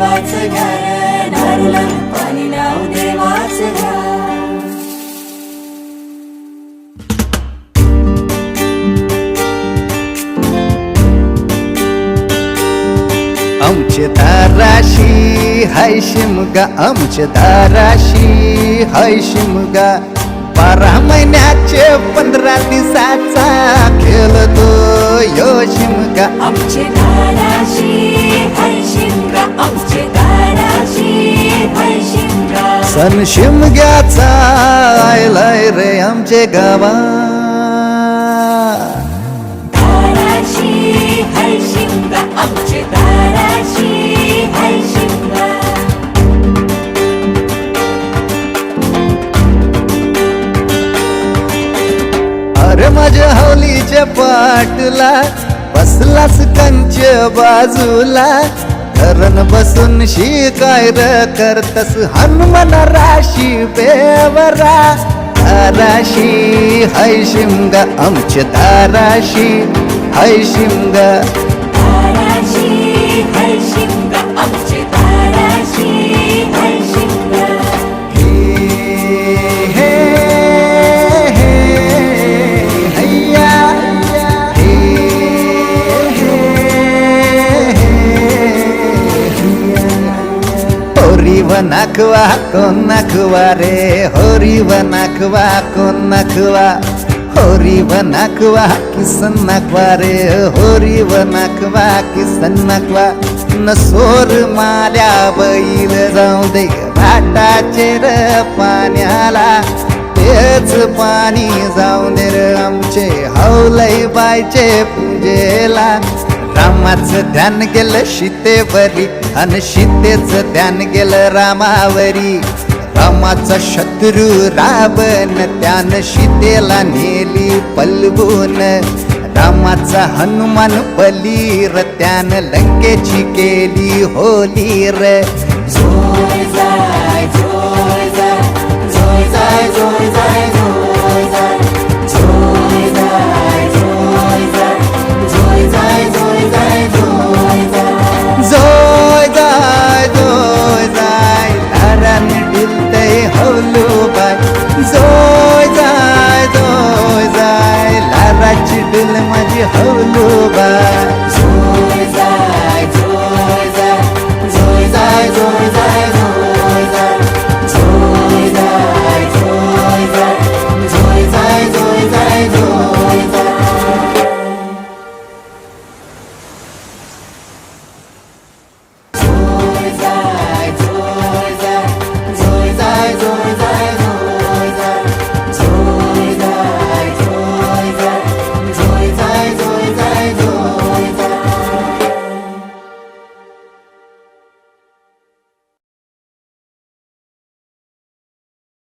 देवाचं घर दारूला पाणी राहू देवाचं घर. आमचे दाराशी हाय शिमगा आमचे दाराशी हाय शिमगा बारा महिन्याचे पंधरा दिवसाचा खेळतो यो शिमगा आमचे दाराशी सण शिमग्याचा आयलाय रे आमचे गावा. अरे माझ्या हवलीच्या पाटला बसलास कंच बाजूला. धरण बसून शिकाय र करतस हनुमान राशी बेवरा। धाराशी हाय शिमगा आमच्या धाराशी हाय शिमगा दाराशी हाय शिमगा आमचे हरिव व नाखवा कोण नाखवा रे? हरिव व नाखवा कोण नाखवा? हरिव व नाखवा किसन नाखवा रे? हरिव व नाखवा किसन नाखवा? न सोर माल्या बैल जाऊ दे भाटाचे र पाण्याला. तेच पाणी जाऊ दे र आमचे हौलई बायचे पूजेला. रामाचं ध्यान गेलं शितेवरी आणि शितेच ध्यान गेलं रामावरी. रामाचा शत्रू रावण त्यानं शितेला नेली पलवून. रामाचा हनुमान बलीर त्यानं लंकेची केली होलीर. र